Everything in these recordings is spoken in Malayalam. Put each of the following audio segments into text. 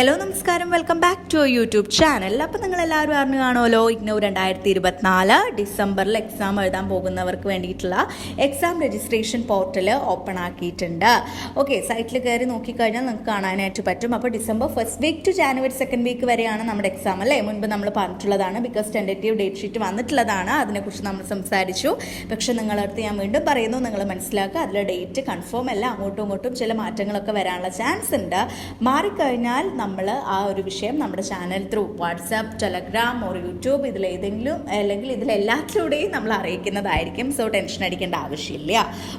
ഹലോ നമസ്കാരം. Welcome back to YouTube channel അപ്പോൾ നിങ്ങൾ എല്ലാവരും അറിഞ്ഞു കാണുമല്ലോ ഇഗ്നോ രണ്ടായിരത്തി ഇരുപത്തിനാല് ഡിസംബറിൽ എക്സാം എഴുതാൻ പോകുന്നവർക്ക് വേണ്ടിയിട്ടുള്ള എക്സാം രജിസ്ട്രേഷൻ പോർട്ടൽ ഓപ്പൺ ആക്കിയിട്ടുണ്ട്. ഓക്കെ സൈറ്റിൽ കയറി നോക്കിക്കഴിഞ്ഞാൽ നിങ്ങൾക്ക് കാണാനായിട്ട് പറ്റും. അപ്പോൾ December first week to January second week വരെയാണ് നമ്മുടെ എക്സാം അല്ലേ? മുൻപ് നമ്മൾ പറഞ്ഞിട്ടുള്ളതാണ് ബിക്കോസ് ടെൻഡേറ്റീവ് ഡേറ്റ് ഷീറ്റ് വന്നിട്ടുള്ളതാണ്. അതിനെക്കുറിച്ച് നമ്മൾ സംസാരിച്ചു. പക്ഷേ നിങ്ങളടുത്ത് ഞാൻ വീണ്ടും പറയുന്നു നിങ്ങൾ മനസ്സിലാക്കുക അതിലെ ഡേറ്റ് കൺഫേം അല്ല അങ്ങോട്ടും ഇങ്ങോട്ടും ചില മാറ്റങ്ങളൊക്കെ വരാനുള്ള ചാൻസ് ഉണ്ട്. മാറിക്കഴിഞ്ഞാൽ നമ്മൾ ആ ഒരു വിഷയം നമ്മുടെ channel through WhatsApp Telegram or YouTube ഇതിലേതെങ്കിലും അല്ലെങ്കിൽ ഇതിലെല്ലാത്തിലൂടെയും നമ്മൾ അറിയിക്കുന്നതായിരിക്കും. സോ ടെൻഷൻ അടിക്കേണ്ട ആവശ്യമില്ല.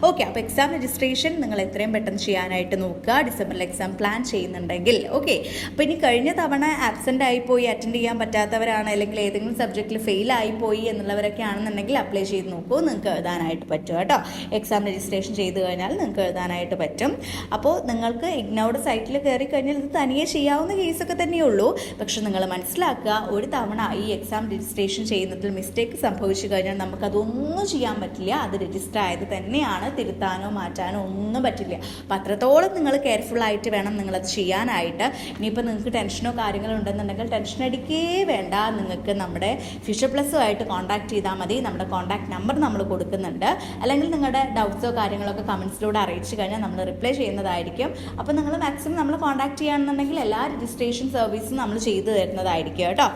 ഓക്കെ അപ്പോൾ എക്സാം രജിസ്ട്രേഷൻ നിങ്ങൾ എത്രയും പെട്ടെന്ന് ചെയ്യാനായിട്ട് നോക്കുക. ഡിസംബറിൽ എക്സാം പ്ലാൻ ചെയ്യുന്നുണ്ടെങ്കിൽ ഓക്കെ അപ്പോൾ ഇനി കഴിഞ്ഞ തവണ ആബ്സെന്റ് ആയിപ്പോയി അറ്റൻഡ് ചെയ്യാൻ പറ്റാത്തവരാണ് അല്ലെങ്കിൽ ഏതെങ്കിലും സബ്ജക്റ്റിൽ ഫെയിൽ ആയിപ്പോയി എന്നുള്ളവരൊക്കെ ആണെന്നുണ്ടെങ്കിൽ അപ്ലൈ ചെയ്ത് നോക്കൂ. നിങ്ങൾക്ക് എഴുതാനായിട്ട് പറ്റും കേട്ടോ. എക്സാം രജിസ്ട്രേഷൻ ചെയ്ത് കഴിഞ്ഞാൽ നിങ്ങൾക്ക് എഴുതാനായിട്ട് പറ്റും. അപ്പോൾ നിങ്ങൾക്ക് ഇഗ്നോഡ് സൈറ്റിൽ കയറി കഴിഞ്ഞാൽ ഇത് തനിയെ ചെയ്യാവുന്ന കേസൊക്കെ തന്നെയുള്ളൂ. പക്ഷെ നിങ്ങൾ മനസ്സിലാക്കുക ഒരു തവണ ഈ എക്സാം രജിസ്ട്രേഷൻ ചെയ്യുന്നതിൽ മിസ്റ്റേക്ക് സംഭവിച്ചു കഴിഞ്ഞാൽ നമുക്കതൊന്നും ചെയ്യാൻ പറ്റില്ല. അത് രജിസ്റ്റർ ആയത് തന്നെയാണ്. തിരുത്താനോ മാറ്റാനോ ഒന്നും പറ്റില്ല. അപ്പം അത്രത്തോളം നിങ്ങൾ കെയർഫുൾ ആയിട്ട് വേണം നിങ്ങളത് ചെയ്യാനായിട്ട്. ഇനിയിപ്പോൾ നിങ്ങൾക്ക് ടെൻഷനോ കാര്യങ്ങളോ ഉണ്ടെന്നുണ്ടെങ്കിൽ ടെൻഷൻ അടിക്കേ വേണ്ട. നിങ്ങൾക്ക് നമ്മുടെ ഫ്യൂച്ചർ പ്ലസ്സുമായിട്ട് കോൺടാക്ട് ചെയ്താൽ മതി. നമ്മുടെ കോൺടാക്ട് നമ്പർ നമ്മൾ കൊടുക്കുന്നുണ്ട്. അല്ലെങ്കിൽ നിങ്ങളുടെ ഡൗട്ട്സോ കാര്യങ്ങളൊക്കെ കമൻസിലൂടെ അറിയിച്ചു കഴിഞ്ഞാൽ നമ്മൾ റിപ്ലൈ ചെയ്യുന്നതായിരിക്കും. അപ്പോൾ നിങ്ങൾ മാക്സിമം നമ്മൾ കോൺടാക്ട് ചെയ്യുകയാണെന്നുണ്ടെങ്കിൽ എല്ലാ രജിസ്ട്രേഷൻ സർവീസും നമ്മൾ ചെയ്തു തരുന്നതായിരിക്കും കേട്ടോ.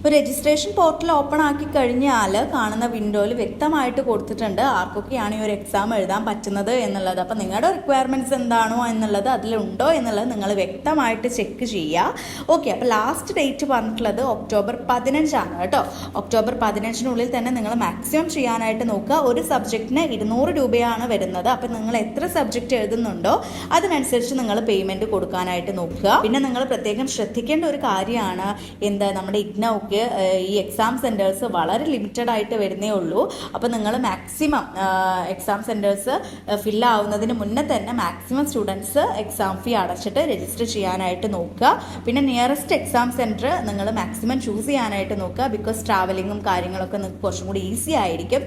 ഇപ്പോൾ രജിസ്ട്രേഷൻ പോർട്ടൽ ഓപ്പൺ ആക്കി കഴിഞ്ഞാൽ കാണുന്ന വിൻഡോയിൽ വ്യക്തമായിട്ട് കൊടുത്തിട്ടുണ്ട് ആർക്കൊക്കെയാണ് ഈ ഒരു എക്സാം എഴുതാൻ പറ്റുന്നത് എന്നുള്ളത്. അപ്പോൾ നിങ്ങളുടെ റിക്വയർമെന്റ്സ് എന്താണോ എന്നുള്ളത് അതിലുണ്ടോ എന്നുള്ളത് നിങ്ങൾ വ്യക്തമായിട്ട് ചെക്ക് ചെയ്യുക. ഓക്കെ അപ്പോൾ ലാസ്റ്റ് ഡേറ്റ് പറഞ്ഞിട്ടുള്ളത് ഒക്ടോബർ പതിനഞ്ചാണ് കേട്ടോ. ഒക്ടോബർ പതിനഞ്ചിനുള്ളിൽ തന്നെ നിങ്ങൾ മാക്സിമം ചെയ്യാനായിട്ട് നോക്കുക. ഒരു സബ്ജക്റ്റിന് ഇരുന്നൂറ് രൂപയാണ് വരുന്നത്. അപ്പം നിങ്ങൾ എത്ര സബ്ജക്റ്റ് എഴുതുന്നുണ്ടോ അതിനനുസരിച്ച് നിങ്ങൾ പേയ്മെന്റ് കൊടുക്കാനായിട്ട് നോക്കുക. പിന്നെ നിങ്ങൾ പ്രത്യേകം ശ്രദ്ധിക്കേണ്ട ഒരു കാര്യമാണ്. എന്താ? നമ്മുടെ ഇഗ്നോക്ക് ഈ എക്സാം സെന്റേഴ്സ് വളരെ ലിമിറ്റഡ് ആയിട്ട് വരുന്നേ ഉള്ളൂ. അപ്പോൾ നിങ്ങൾ മാക്സിമം എക്സാം സെന്റേഴ്സ് ഫില്ലാവുന്നതിന് മുന്നേ തന്നെ മാക്സിമം സ്റ്റുഡൻസ് എക്സാം ഫീ അടച്ചിട്ട് രജിസ്റ്റർ ചെയ്യാനായിട്ട് നോക്കുക. പിന്നെ നിയറസ്റ്റ് എക്സാം സെന്റർ നിങ്ങൾ മാക്സിമം ചൂസ് ചെയ്യാനായിട്ട് നോക്കുക. ബിക്കോസ് ട്രാവലിങ്ങും കാര്യങ്ങളൊക്കെ നിങ്ങൾക്ക് കുറച്ചും കൂടി ഈസി ആയിരിക്കും.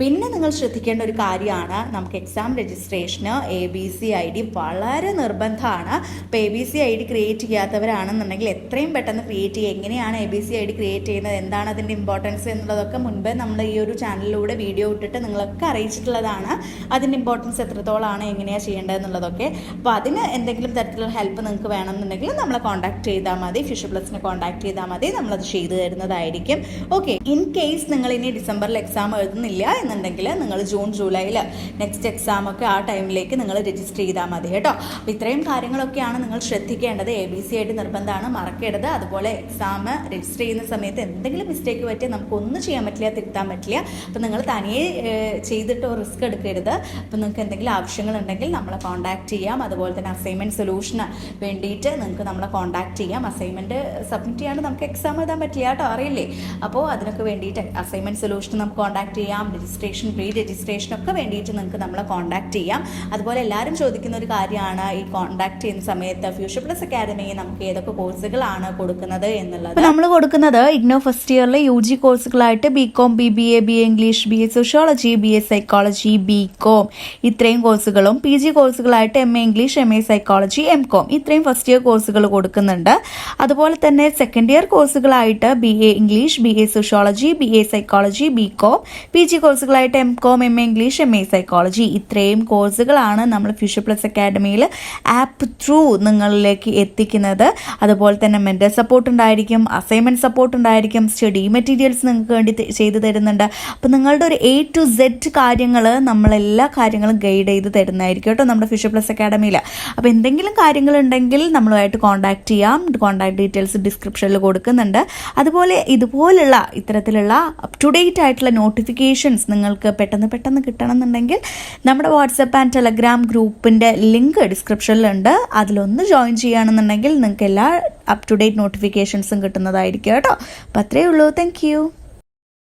പിന്നെ നിങ്ങൾ ശ്രദ്ധിക്കേണ്ട ഒരു കാര്യമാണ് നമുക്ക് exam registration A B C I D വളരെ നിർബന്ധമാണ്. ഇപ്പോൾ A B C I D create ചെയ്യാത്തവരാണെന്നുണ്ടെങ്കിൽ എത്രയും പെട്ടെന്ന് ക്രിയേറ്റ് ചെയ്യുക. എങ്ങനെയാണ് A B C I D create ചെയ്യുന്നത്? എന്താണ് അതിന്റെ ഇമ്പോർട്ടൻസ് എന്നുള്ളതൊക്കെ മുൻപേ നമ്മൾ ഈ ഒരു ചാനലിലൂടെ വീഡിയോ ഇട്ടിട്ട് നിങ്ങളൊക്കെ അറിയിച്ചിട്ടുള്ളതാണ്. അതിന്റെ ഇമ്പോർട്ടൻസ് എത്രത്തോളമാണ് എങ്ങനെയാണ് ചെയ്യേണ്ടത് എന്നുള്ളതൊക്കെ അപ്പോൾ അതിന് എന്തെങ്കിലും തരത്തിലുള്ള ഹെൽപ്പ് നിങ്ങൾക്ക് വേണമെന്നുണ്ടെങ്കിൽ നമ്മളെ കോൺടാക്ട് ചെയ്താൽ മതി. ഫിഷ് പ്ലസിനെ കോൺടാക്ട് ചെയ്താൽ മതി. നമ്മളത് ചെയ്തു തരുന്നതായിരിക്കും. ഓക്കെ ഇൻ കേസ് നിങ്ങൾ ഇനി ഡിസംബറിൽ എക്സാം എഴുതുന്നില്ല എന്നുണ്ടെങ്കിൽ നിങ്ങൾ ജൂൺ ജൂലൈയിൽ നെക്സ്റ്റ് എക്സാം ഒക്കെ ആ ടൈമിലേക്ക് നിങ്ങൾ രജിസ്റ്റർ ചെയ്താൽ മതി കേട്ടോ. അപ്പോൾ ഇത്രയും കാര്യങ്ങളൊക്കെയാണ് നിങ്ങൾ ശ്രദ്ധിക്കേണ്ടത്. എ ബി സി ആയിട്ട് നിർബന്ധമാണ് മറക്കരുത്. അതുപോലെ എക്സാം രജിസ്റ്റർ ചെയ്യുന്ന സമയത്ത് എന്തെങ്കിലും മിസ്റ്റേക്ക് പറ്റിയാൽ നമുക്കൊന്നും ചെയ്യാൻ പറ്റില്ല തിരുത്താൻ പറ്റില്ല. അപ്പോൾ നിങ്ങൾ തനിയെ ചെയ്തിട്ട് റിസ്ക് എടുക്കരുത്. അപ്പോൾ നിങ്ങൾക്ക് എന്തെങ്കിലും ആവശ്യങ്ങളുണ്ടെങ്കിൽ നമ്മളെ കോൺടാക്ട് ചെയ്യാം. അതുപോലെ തന്നെ അസൈൻമെന്റ് സൊല്യൂഷന് വേണ്ടിയിട്ട് നിങ്ങൾക്ക് നമ്മളെ കോൺടാക്ട് ചെയ്യാം. അസൈൻമെന്റ് സബ്മിറ്റ് ചെയ്യാണ്ട് നമുക്ക് എക്സാം എഴുതാൻ പറ്റില്ല കേട്ടോ. അറിയില്ലേ? അപ്പോൾ അതിനൊക്കെ വേണ്ടിയിട്ട് അസൈൻമെന്റ് സൊല്യൂഷൻ നമുക്ക് കോൺടാക്ട് ചെയ്യാം. രജിസ്ട്രേഷൻ പ്രീ രജിസ്ട്രേഷൻ ഒക്കെ വേണ്ടിയിട്ട് നിങ്ങൾക്ക് നമ്മളെ കോൺടാക്ട് ചെയ്യാം. അതുപോലെ എല്ലാവരും ചോദിക്കുന്ന ഒരു കാര്യമാണ് ഈ കോൺടാക്ട് ചെയ്യുന്ന സമയത്ത് ഫ്യൂച്ചർ പ്ലസ് അക്കാദമി നമുക്ക് ഏതൊക്കെ കോഴ്സുകളാണ് കൊടുക്കുന്നത് എന്നുള്ളത്. നമ്മൾ കൊടുക്കുന്നത് ഇഗ്നോ ഫസ്റ്റ് ഇയറിലെ U G കോഴ്സുകളായിട്ട് B com B B A B A English B A sociology B A psychology B com ഇത്രയും കോഴ്സുകളും P G കോഴ്സുകളായിട്ട് M A English M A psychology M com ഇത്രയും ഫസ്റ്റ് ഇയർ കോഴ്സുകൾ കൊടുക്കുന്നുണ്ട്. അതുപോലെ തന്നെ second year കോഴ്സുകളായിട്ട് B A English B A sociology B A psychology B com P G കോഴ്സുകളായിട്ട് M com M A English M A psychology ഇത്രയും കോഴ്സുകളാണ് നമ്മൾ ഫ്യൂഷർ പ്ലസ് അക്കാഡമിയിൽ ആപ്പ് ത്രൂ നിങ്ങളിലേക്ക് എത്തിക്കുന്നത്. അതുപോലെ തന്നെ മെന്റൽ സപ്പോർട്ട് ഉണ്ടായിരിക്കും അസൈൻമെന്റ് സപ്പോർട്ട് ഉണ്ടായിരിക്കും സ്റ്റഡി മെറ്റീരിയൽസ് നിങ്ങൾക്ക് വേണ്ടി ചെയ്തു തരുന്നുണ്ട്. അപ്പോൾ നിങ്ങളുടെ ഒരു എ ടു സെഡ് കാര്യങ്ങൾ നമ്മളെല്ലാ കാര്യങ്ങളും ഗൈഡ് ചെയ്ത് തരുന്നതായിരിക്കും കേട്ടോ നമ്മുടെ ഫ്യൂഷർ പ്ലസ് അക്കാഡമിയിൽ അപ്പോൾ എന്തെങ്കിലും കാര്യങ്ങളുണ്ടെങ്കിൽ നമ്മളുമായിട്ട് കോൺടാക്ട് ചെയ്യാം. കോൺടാക്ട് ഡീറ്റെയിൽസ് ഡിസ്ക്രിപ്ഷനിൽ കൊടുക്കുന്നുണ്ട്. അതുപോലെ ഇതുപോലുള്ള ഇത്തരത്തിലുള്ള അപ് ടു ഡേറ്റ് ആയിട്ടുള്ള നോട്ടിഫിക്കേഷൻസ് നിങ്ങൾക്ക് പെട്ടെന്ന് പെട്ടെന്ന് കിട്ടണമെന്നുണ്ടെങ്കിൽ നമ്മുടെ വാട്സപ്പ് ആൻഡ് ടെലഗ്രാം ഗ്രൂപ്പിന്റെ ലിങ്ക് ഡിസ്ക്രിപ്ഷനിലുണ്ട്. അതിലൊന്ന് ജോയിൻ ചെയ്യുകയാണെന്നുണ്ടെങ്കിൽ നിങ്ങൾക്ക് എല്ലാ അപ് ടു ഡേറ്റ് നോട്ടിഫിക്കേഷൻസും കിട്ടുന്നതായിരിക്കും കേട്ടോ. അപ്പോൾ അത്രയേ ഉള്ളൂ. താങ്ക്